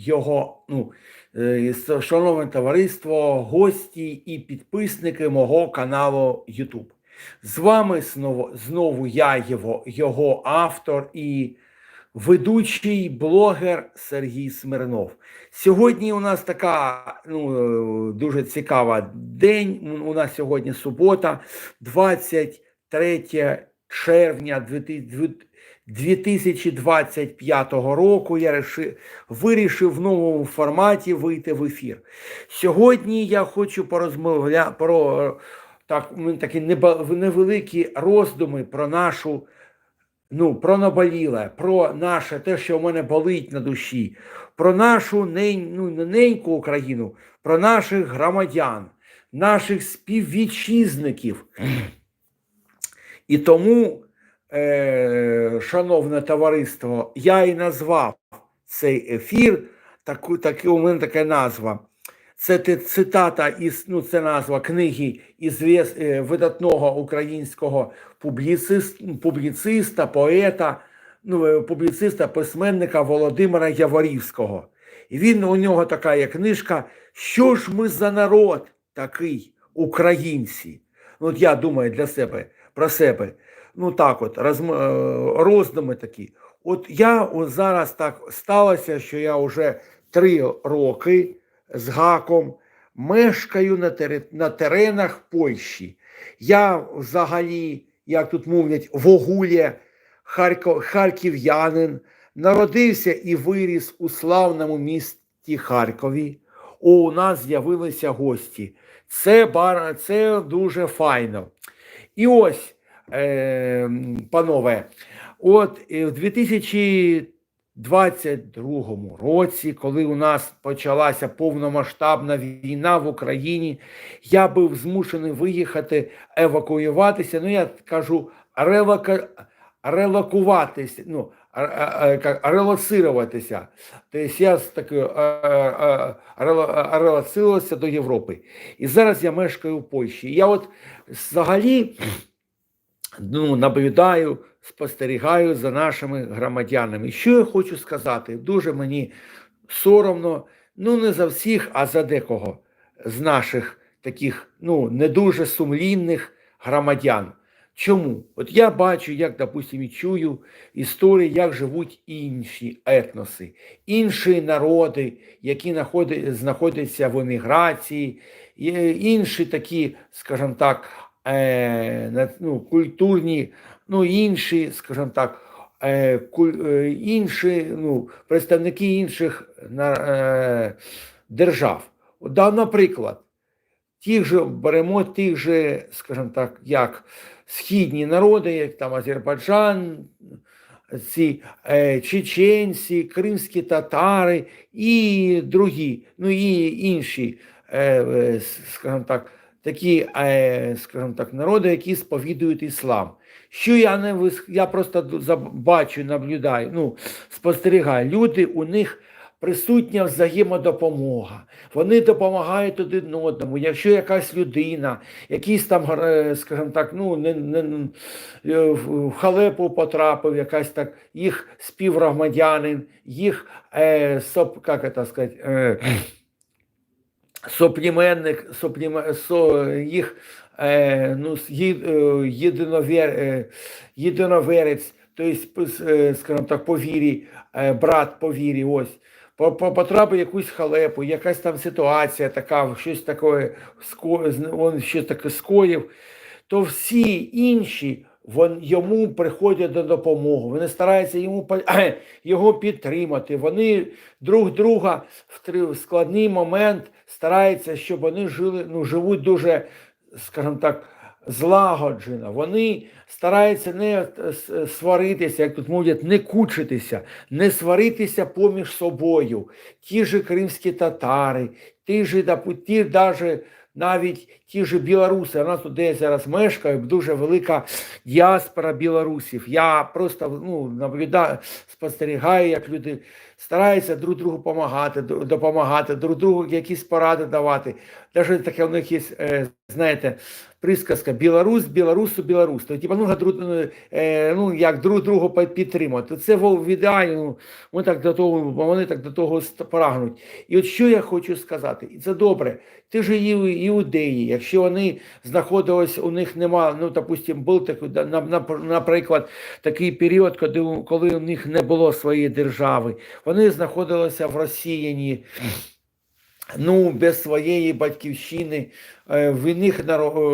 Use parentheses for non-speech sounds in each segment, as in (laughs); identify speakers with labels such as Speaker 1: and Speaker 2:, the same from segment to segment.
Speaker 1: його, ну, е, шановне товариство, гості і підписники мого каналу YouTube. З вами знову, знову я, його, його автор і ведучий блогер Сергій Смирнов. Сьогодні у нас така ну, е, дуже цікава день. У нас сьогодні субота, 23 червня 2025 року. Я вирішив в новому форматі вийти в ефір. Сьогодні я хочу порозмовляти про так, ну, такі невеликі роздуми про нашу. Ну, про наболіле, про наше те, що в мене болить на душі, про нашу ну, не неньку Україну, про наших громадян, наших співвітчизників. І тому, е, шановне товариство, я і назвав цей ефір, таку, таку, у мене така назва. Це цитата із ну, це назва книги із е, видатного українського публіцист, публіциста, поета, ну, е, публіциста, письменника Володимира Яворівського. І він у нього така є книжка Що ж ми за народ такий, українці? Ну, от я думаю для себе про себе. Ну так, от розм... е, роздуми такі. От я от зараз так сталося, що я вже три роки з гаком мешкаю на, тери... на теренах Польщі. Я взагалі, як тут мовлять, в Огулі, Харків... харків'янин, народився і виріс у славному місті Харкові. О, у нас з'явилися гості. Це, бар... Це дуже файно. І ось, панове, от е, в 2022 році, коли у нас почалася повномасштабна війна в Україні, я був змушений виїхати, евакуюватися. Ну, я кажу, релока... релокуватися. Ну, релоцируватися. Тобто я рело- релоцирувався до Європи. І зараз я мешкаю в Польщі. Я от взагалі ну, наблюдаю, спостерігаю за нашими громадянами. Що я хочу сказати? Дуже мені соромно, ну не за всіх, а за декого з наших таких ну, не дуже сумлінних громадян. Чому? От я бачу, як, допустим, і чую історії, як живуть інші етноси, інші народи, які знаходяться в еміграції, інші такі, скажімо так, е, ну, культурні, ну, інші, скажімо так, е, е, інші, ну, представники інших е, держав. Да, наприклад, тих же беремо тих же, скажімо так, як східні народи, як там Азербайджан, ці е, чеченці, кримські татари і другі, ну і інші, е, скажімо так, такі, е, скажімо так, народи, які сповідують іслам. Що я не вис... я просто бачу, наблюдаю, ну, спостерігаю, люди у них присутня взаємодопомога. Вони допомагають один одному. Якщо якась людина, якийсь там, е, скажімо так, ну не, не е, в халепу потрапив, якась так їх співгромадянин, їх е, соп, як це сказати, е, сопліменник, сопліме, со, їх е, ну, е, єдиновер, е, єдиноверець, тобто, скажімо так, по вірі, е, брат по вірі, ось. по- по- Потрапив якусь халепу, якась там ситуація така, щось таке, він щось таке скоїв, то всі інші вон, йому приходять до допомоги. Вони стараються йому (clears throat) його підтримати. Вони друг друга в складний момент стараються, щоб вони жили, ну, живуть дуже, скажімо так, злагоджено. Вони стараються не е, сваритися, як тут мовлять, не кучитися, не сваритися поміж собою. Ті ж кримські татари, ті ж, ті навіть ті ж білоруси, у нас тут де я зараз мешкаю, дуже велика діаспора білорусів. Я просто ну, наблюдаю, спостерігаю, як люди стараються друг другу допомагати, допомагати, друг другу якісь поради давати. Навіть таке у них є, е, знаєте, присказка Білорусь, білорусу, білорус. То, типу, ну, е, ну, як друг другу підтримати. Це в ідеалі, ну, ми так до того, вони так до того прагнуть. І от що я хочу сказати, і це добре. Ти ж іудеї, якщо вони знаходились, у них нема, ну, допустим, був такий, наприклад, такий період, коли, коли у них не було своєї держави. Вони знаходилися в Росіяні, ну, без своєї батьківщини, е, в іних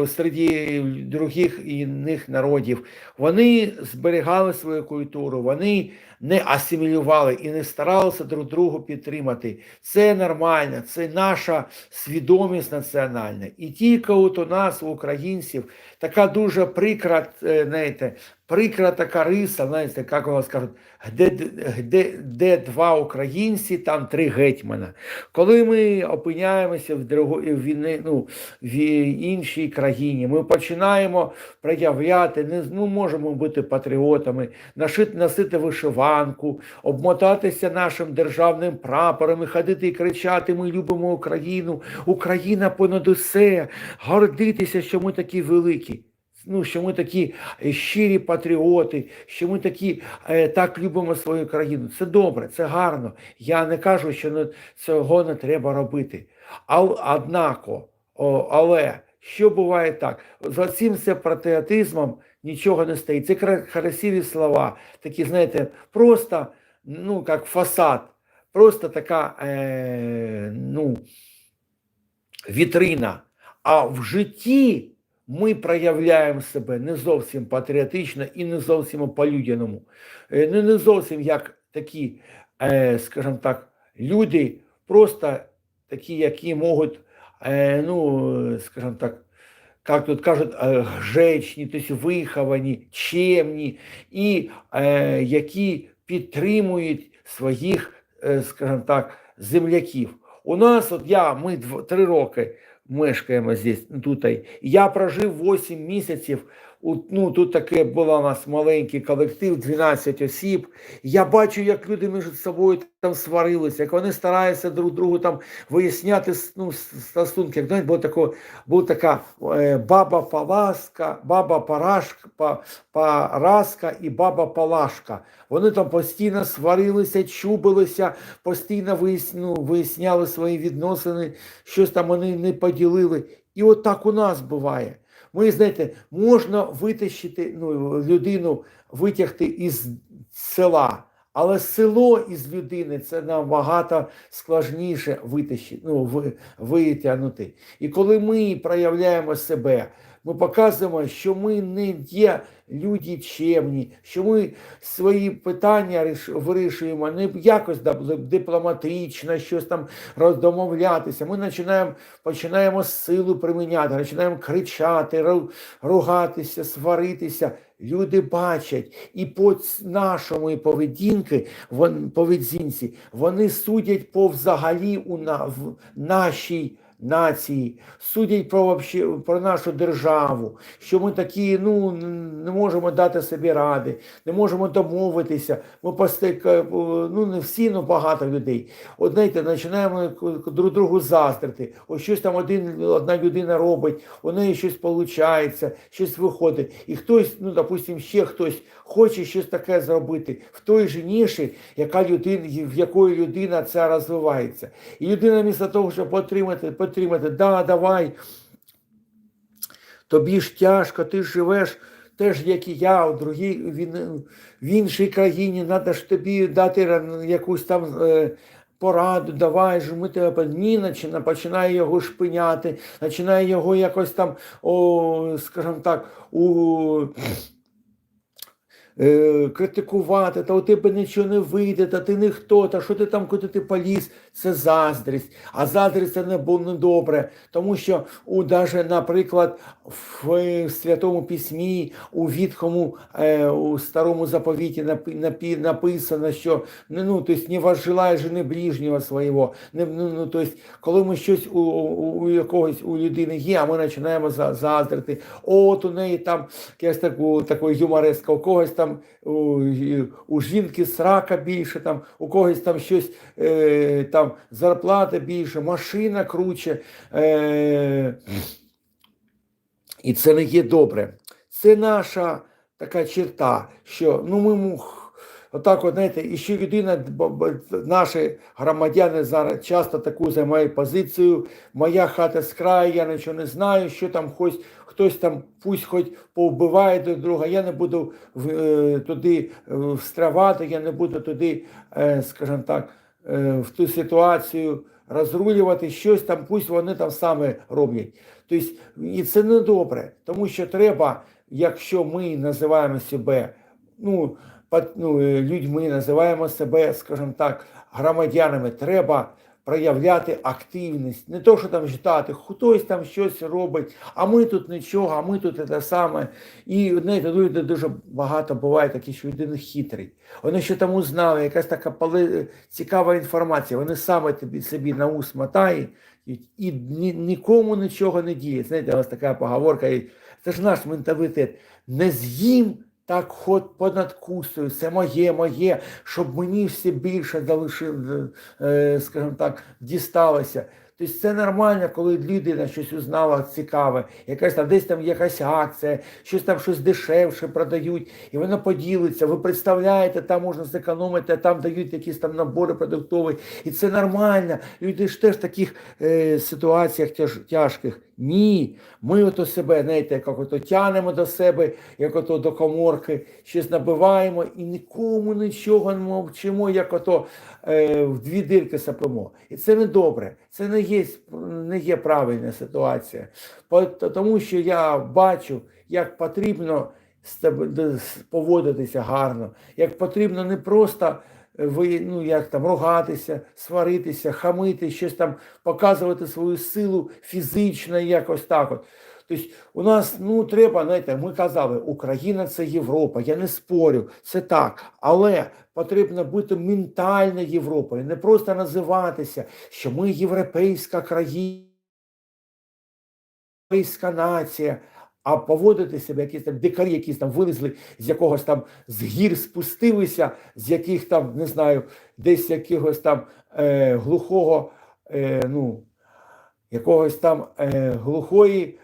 Speaker 1: серед других іних народів. Вони зберігали свою культуру, вони не асимілювали і не старалися друг другу підтримати. Це нормально, це наша свідомість національна. І тільки от у нас, у українців, така дуже прикра, е, знаєте, прикра така риса, знаєте, як у вас кажуть, де, де, де два українці, там три гетьмана. Коли ми опиняємося в, друго, в, ну, в іншій країні, ми починаємо проявляти, не ну, можемо бути патріотами, носити, носити вишиванку, обмотатися нашим державним прапором і ходити і кричати: Ми любимо Україну, Україна понад усе, гордитися, що ми такі великі. Ну, що ми такі е, щирі патріоти, що ми такі е, так любимо свою країну. Це добре, це гарно. Я не кажу, що не, цього не треба робити. Ал, однако, о, але що буває так? За цим все патріотизмом нічого не стоїть. Це кра- красиві слова, такі, знаєте, просто ну, як фасад, просто така е, ну, вітрина. А в житті ми проявляємо себе не зовсім патріотично і не зовсім по-людяному. Е, Ну, не зовсім як такі, е, скажімо так, люди, просто такі, які можуть, е, ну, скажімо так, как тут кажуть, е, гжечні, тобто виховані, чемні, і е, які підтримують своїх, е, скажімо так, земляків. У нас, от я, ми дв- три роки мешкаємо здесь, тут. Я прожив 8 місяців. Ну, тут таке було у нас маленький колектив, 12 осіб. Я бачу, як люди між собою там сварилися, як вони стараються друг другу там виясняти ну, стосунки. Як знаєте, була, тако, була така е, баба Паласка, баба Парашка, Параска і баба Палашка. Вони там постійно сварилися, чубилися, постійно вияс- ну, виясняли свої відносини, щось там вони не поділили. І от так у нас буває. Ми, знаєте, можна витащити ну, людину, витягти із села, але село із людини це набагато складніше витягнути. ну, витягнути. І коли ми проявляємо себе, ми показуємо, що ми не є люди чемні, що ми свої питання вирішуємо не якось дипломатично, щось там роздомовлятися. Ми починаємо, починаємо силу приміняти, починаємо кричати, ру- ругатися, сваритися. Люди бачать, і по нашому поведінки, поведінці, вони судять по взагалі у на, в нашій нації, судять про, вообще, про нашу державу, що ми такі ну, не можемо дати собі ради, не можемо домовитися. Ми постійно, ну не всі, але багато людей. От знаєте, починаємо друг другу заздрити. Ось щось там один, одна людина робить, у неї щось виходить, щось виходить. І хтось, ну, допустим, ще хтось хоче щось таке зробити в той же ніші, яка людина, в якої людина ця розвивається. І людина, вмісто того, щоб підтримати, підтримати, да, давай, тобі ж тяжко, ти ж живеш теж, як і я, у другій, він, в іншій країні, треба ж тобі дати якусь там. Е, Пораду, давай ж ми тебе ні, почина- починає його шпиняти, починає його якось там, о, скажімо так, у, е, критикувати, та у тебе нічого не вийде, та ти ніхто, та що ти там, куди ти поліз, це заздрість. А заздрість це не було недобре, тому що у даже, наприклад, в, е, Святому Письмі, у Вітхому, е, у старому заповіті напи- напі- написано, що ну, ну, то не возжелай жени ближнього свого. Не, ну, ну, то есть, коли ми щось у, у, у якогось у людини є, а ми починаємо за- заздрити. От у неї там якась таку, такої юмореска, у когось там там у, у жінки срака більше, там, у когось там щось е, там зарплата більше, машина круче. Е, і це не є добре. Це наша така черта, що ну ми му- отак, от, знаєте, і ще людина, бо- наші громадяни зараз часто таку займають позицію. Моя хата з краю, я нічого не знаю, що там хоч хтось там пусть хоч повбиває до друга. Я не буду е, туди е, встравати, я не буду туди, е, скажімо так, е, в ту ситуацію розрулювати щось там, пусть вони там саме роблять. Тобто, і це не добре, тому що треба, якщо ми називаємо себе, ну, ну, е, людьми, називаємо себе, скажімо так, громадянами, треба проявляти активність, не то, що там ждати, хтось там щось робить, а ми тут нічого, а ми тут те саме. І знаєте, люди дуже багато буває такі, що людина хитрий. Вони що там узнали, якась така пали- цікава інформація, вони саме тобі собі на ус мотають і ні, нікому нічого не діє. Знаєте, у вас така поговорка, це ж наш менталітет. Не з'їм так ход понадкусую, це моє, моє, щоб мені все більше залишив, е, скажімо так, дісталося. Тобто це нормально, коли людина щось узнала цікаве, якась там десь там якась акція, щось там щось дешевше продають, і воно поділиться. Ви представляєте, там можна зекономити, а там дають якісь там набори продуктові. І це нормально. Люди ж теж в таких е, ситуаціях тяж, тяжких. Ні. Ми ото себе, знаєте, як ото тянемо до себе, як ото до коморки, щось набиваємо і нікому нічого не мовчимо, як ото е, в дві дирки сапимо. І це не добре. Це не є, не є правильна ситуація. Тому що я бачу, як потрібно поводитися гарно, як потрібно не просто ви, ну, як там, ругатися, сваритися, хамити, щось там показувати свою силу фізично, якось так. От. Тобто у нас ну, треба, знаєте, ми казали, Україна це Європа, я не спорю, це так. Але потрібно бути ментально Європою, не просто називатися, що ми європейська країна, європейська нація. А поводити себе, якісь там дикарі, якісь там вилізли з якогось там з гір спустилися, з яких там, не знаю, десь якогось там е, глухого, е, ну, якогось там е, глухої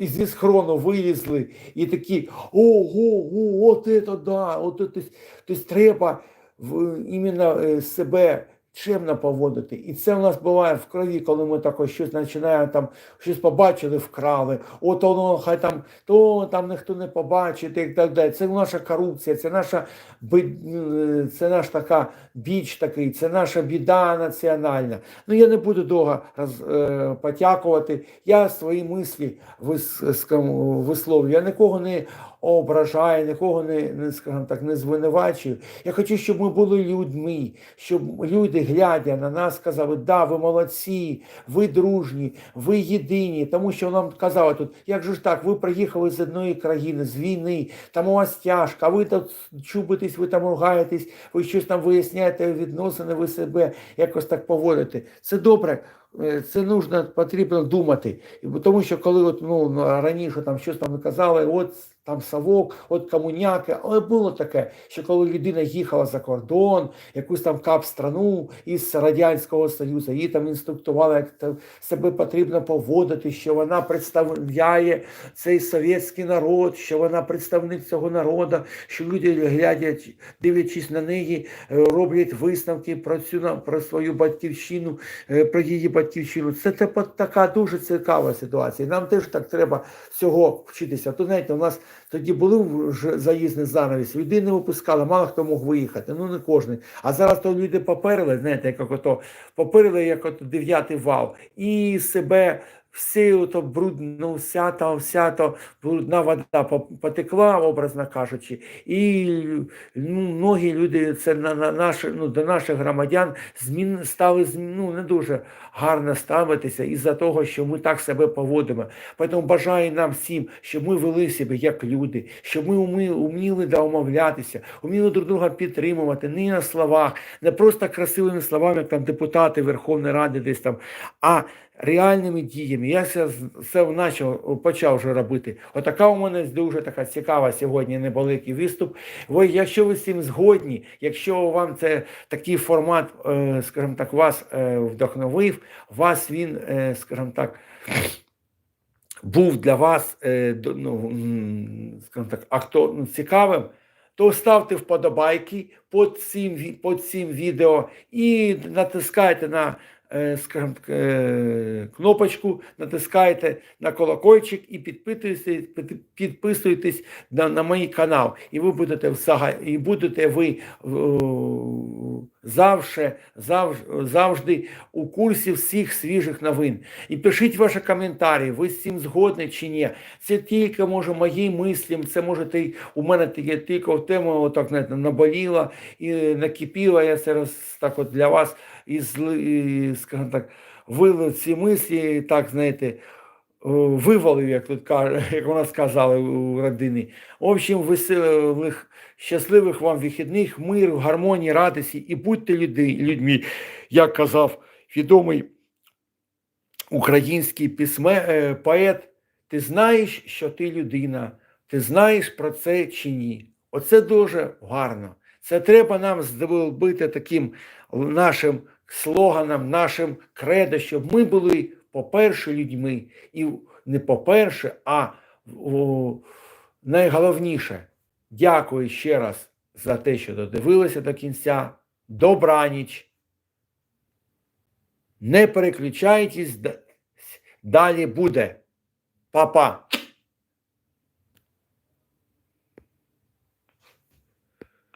Speaker 1: зі схрону вилізли, і такі ого, о, от це да, от це. Тобто треба в, іменно е, себе чемно поводити. І це в нас буває в крові, коли ми тако щось починаємо там, щось побачили, вкрали, от воно хай там, то там ніхто не побачить і так далі. Це наша корупція, це наша це наш така біч такий, це наша біда національна. Ну я не буду довго роз, е, потякувати. Я свої мислі вис, висловлюю. Я нікого не ображаю, нікого не, не, скажімо так, не звинувачую. Я хочу, щоб ми були людьми, щоб люди, глядя на нас, сказали, да, ви молодці, ви дружні, ви єдині. Тому що нам казали тут, як же ж так, ви приїхали з одної країни, з війни, там у вас тяжко, а ви тут чубитесь, ви там ругаєтесь, ви щось там виясняєте відносини, ви себе якось так поводите. Це добре. е, Це нужно, потрібно думати. Тому що коли от, ну, раніше там щось там казали, от там совок, от комуняки, але було таке, що коли людина їхала за кордон, якусь там кап-страну із Радянського Союзу, її там інструктували, як там себе потрібно поводити, що вона представляє цей совєтський народ, що вона представник цього народу, що люди глядять, дивлячись на неї, е, роблять висновки про цю про свою батьківщину, е, про її батьківщину. Це така дуже цікава ситуація. Нам теж так треба всього вчитися. То знаєте, у нас тоді були вже заїзний занавіс, людей не випускали, мало хто мог виїхати, ну не кожен. А зараз то люди поперли, знаєте, як ото поперли, як ото дев'ятий вал, і себе. Все ото брудно, вся та вся та брудна вода потекла, образно кажучи, і ну, многі люди це на, на наші, ну, до наших громадян змін стали ну, не дуже гарно ставитися із-за того, що ми так себе поводимо. Тому бажаю нам всім, щоб ми вели себе як люди, щоб ми уми- уміли домовлятися, уміли друг друга підтримувати, не на словах, не просто красивими словами, як там депутати Верховної Ради десь там, а реальними діями. Я це, це почав, почав вже робити. Отака у мене дуже така цікава сьогодні невеликий виступ. Ви, якщо ви з цим згодні, якщо вам це такий формат, е, скажімо так, вас е, вдохновив, вас він, е, скажімо так, був для вас ну, скажімо так, акто, ну, цікавим, то ставте вподобайки під цим, під цим відео і натискайте на скажімо так, е, кнопочку, натискайте на колокольчик і підписуйтесь, під- підписуйтесь на, на мій канал. І ви будете і будете ви е, завжди, завжди, у курсі всіх свіжих новин. І пишіть ваші коментарі, ви з цим згодні чи ні. Це тільки може мої мислі, це може ти, у мене тільки в тему отак знаєте, наболіло і накипіло. Я роз, так от для вас і, і скажімо так, вилив ці мислі, так знаєте. Вивалив, як тут каже, (laughs) як у нас сказали у родині. В общем, веселих, щасливих вам вихідних, миру, гармонії, радості і будьте люди, людьми, як казав відомий український письме, е, поет. Ти знаєш, що ти людина, ти знаєш про це чи ні. Оце дуже гарно. Це треба нам зробити таким нашим слоганом, нашим кредо, щоб ми були, по-перше, людьми. І не по-перше, а о, найголовніше. Дякую ще раз за те, що додивилися до кінця. Добраніч. Не переключайтесь, далі буде. Па-па.